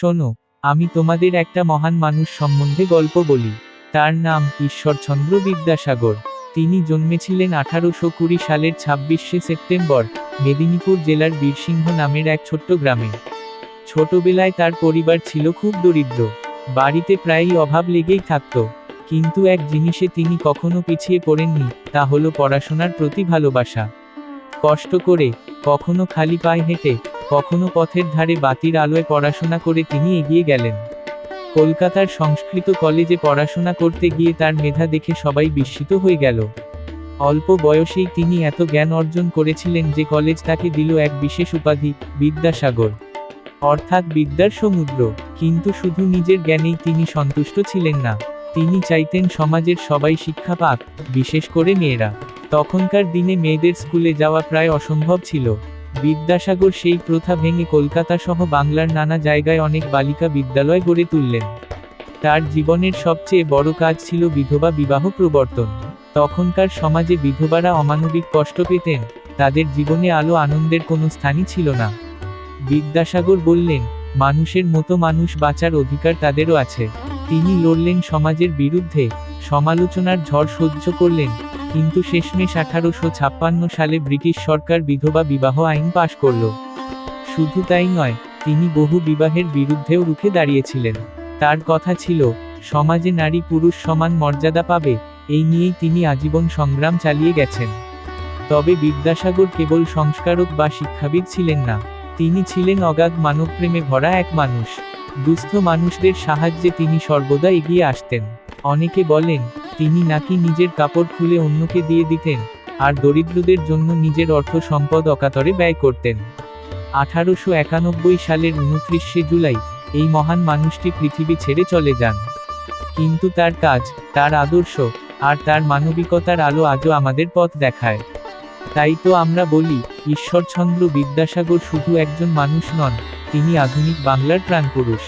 শোনো, আমি তোমাদের একটা মহান মানুষ সম্বন্ধে গল্প বলি। তার নাম ঈশ্বরচন্দ্র বিদ্যাসাগর। তিনি জন্মেছিলেন আঠারোশো কুড়ি সালের ছাব্বিশে সেপ্টেম্বর, মেদিনীপুর জেলার বীরসিংহ নামের এক ছোট্ট গ্রামে। ছোটবেলায় তার পরিবার ছিল খুব দরিদ্র। বাড়িতে প্রায়ই অভাব লেগেই থাকত। কিন্তু এক জিনিসে তিনি কখনো পিছিয়ে পড়েননি, তা হলো পড়াশোনার প্রতি ভালোবাসা। কষ্ট করে কখনো খালি পায়ে হেঁটে কখনো পথের ধারে বাতির আলোয় পড়াশোনা করে তিনি এগিয়ে গেলেন। কলকাতার সংস্কৃত কলেজে পড়াশোনা করতে গিয়ে তার মেধা দেখে সবাই বিস্মিত হয়ে গেল। অল্প বয়সেই তিনি এত জ্ঞান অর্জন করেছিলেন যে কলেজ তাকে দিল এক বিশেষ উপাধি, বিদ্যাসাগর। অর্থাৎ বিদ্যার সমুদ্র। কিন্তু শুধু নিজের জ্ঞানেই তিনি সন্তুষ্ট ছিলেন না। তিনি চাইতেন সমাজের সবাই শিক্ষা পাক, বিশেষ করে মেয়েরা। তখনকার দিনে মেয়েদের স্কুলে যাওয়া প্রায় অসম্ভব ছিল। বিদ্যাসাগর সেই প্রথা ভেঙে কলকাতা সহ বাংলার নানা জায়গায় অনেক বালিকা বিদ্যালয় গড়ে তুললেন। তার জীবনের সবচেয়ে বড় কাজ ছিল বিধবা বিবাহ প্রবর্তন। তখনকার সমাজে বিধবারা অমানবিক কষ্ট পেতেন, তাদের জীবনে আলো আনন্দের কোনো স্থানই ছিল না। বিদ্যাসাগর বললেন, মানুষের মতো মানুষ বাঁচার অধিকার তাদেরও আছে। তিনি লড়লেন সমাজের বিরুদ্ধে, সমালোচনার ঝড় সহ্য করলেন কিন্তু শেষমেশ আঠারোশো ছাপ্পান্ন সালে ব্রিটিশ সরকার বিধবা বিবাহ আইন পাশ করল। শুধু তাই নয়, তিনি বহু বিবাহের বিরুদ্ধেও রুখে দাঁড়িয়েছিলেন। তার কথা ছিল, সমাজে নারী পুরুষ সমান মর্যাদা পাবে, এই নিয়েই তিনি আজীবন সংগ্রাম চালিয়ে গেছেন। তবে বিদ্যাসাগর কেবল সংস্কারক বা শিক্ষাবিদ ছিলেন না, তিনি ছিলেন অগাধ মানবপ্রেমে ভরা এক মানুষ। দুস্থ মানুষদের সাহায্যে তিনি সর্বদা এগিয়ে আসতেন। অনেকে বলেন তিনি নাকি নিজের কাপড় খুলে অন্যকে দিয়ে দিতেন, আর দরিদ্রদের জন্য নিজের অর্থ সম্পদ অকাতরে ব্যয় করতেন। আঠারোশো একানব্বই সালের উনত্রিশে জুলাই, এই মহান মানুষটি পৃথিবী ছেড়ে চলে যান। কিন্তু তার কাজ, তার আদর্শ, আর তার মানবিকতার আলো আজও আমাদের পথ দেখায়। তাই তো আমরা বলি, ঈশ্বরচন্দ্র বিদ্যাসাগর শুধু একজন মানুষ নন, তিনি আধুনিক বাংলার প্রাণপুরুষ।